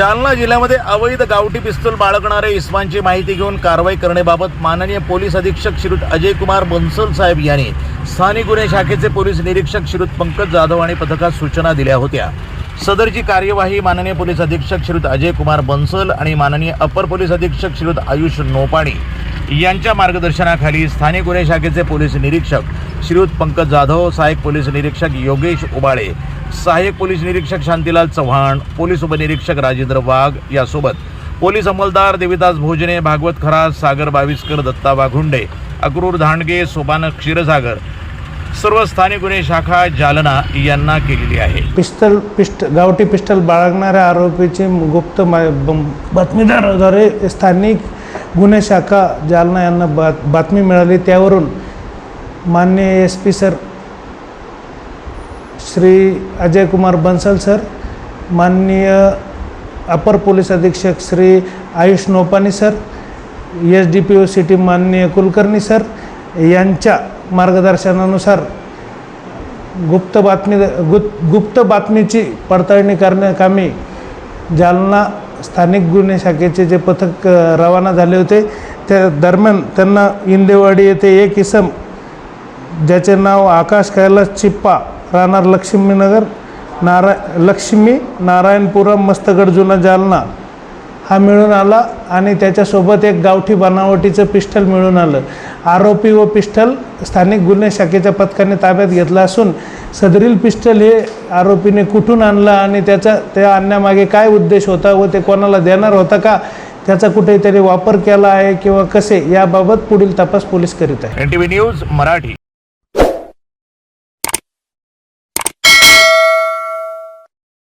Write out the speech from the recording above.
जालना जिल्ह्यामध्ये अवैध गावठी पिस्तूल बाळगणाऱ्या इस्मानची माहिती घेऊन कारवाई करण्याबाबत माननीय पोलीस अधीक्षक श्रीयुत अजय कुमार बन्सल साहेब यांनी स्थानिक गुन्हे शाखेचे पोलीस निरीक्षक श्रीयुत पंकज जाधव आणि पथकास सूचना दिल्या होत्या. सदरची कार्यवाही माननीय पोलीस अधीक्षक श्रीयुत अजय कुमार बन्सल आणि माननीय अपर पोलीस अधीक्षक श्रीयुत आयुष नोपाणी यांच्या मार्गदर्शनाखाली स्थानिक गुन्हे शाखेचे पोलीस निरीक्षक श्रीयुत पंकज जाधव सहाय्यक पोलीस निरीक्षक योगेश उबाळे सहाय्यक पोलीस निरीक्षक शांतीलाल चव्हाण पोलीस उपनिरीक्षक राजेंद्र वाघ यासोबत पोलीस अंमलदार देविदास भोजने भागवत खरास सागर बाविस्कर दत्ता वाघुंडे अक्रूर धांडगे सोपान क्षीरसागर सर्व स्थानिक गुन्हे शाखा जालना यांना केलेली आहे. पिस्टल पिस्ट गावठी पिस्टल बाळगणाऱ्या आरोपीचे गुप्त बातमीदाराद्वारे स्थानिक गुन्हे शाखा जालना यांना बात बातमी मिळाली. त्यावरून माननीय S P sir Shri Ajay Kumar Bansal sir माननीय अपर पोलीस अधीक्षक Shri Ayush Nopani sir S D P O city माननीय कुलकर्णी सर यांच्या मार्गदर्शनानुसार गुप्त बातमी गुप्त गुप्त बातमीची पडताळणी करण्याकामी जालना स्थानिक गुन्हे शाखेचे जे पथक रवाना झाले होते त्या दरम्यान त्यांना इंदेवाडी येथे एक इसम ज्याचे नाव आकाश कैलास चिप्पा राहणार लक्ष्मीनगर नारा लक्ष्मी नारायणपुरम मस्तगड जुना जालना हा मिळून आला आणि त्याच्यासोबत एक गावठी बनावटीचं पिस्टल मिळून आलं. आरोपी व पिस्टल स्थानिक गुन्हे शाखेच्या पथकाने ताब्यात घेतलं असून सदरील पिस्टल हे आरोपीने कुठून आणलं आणि त्याचा त्या आणण्यामागे काय उद्देश होता व ते कोणाला देणार होता का? त्याचा कुठेतरी वापर केला आहे किंवा कसे? याबाबत पुढील तपास पोलीस करीत आहे एन न्यूज मराठी.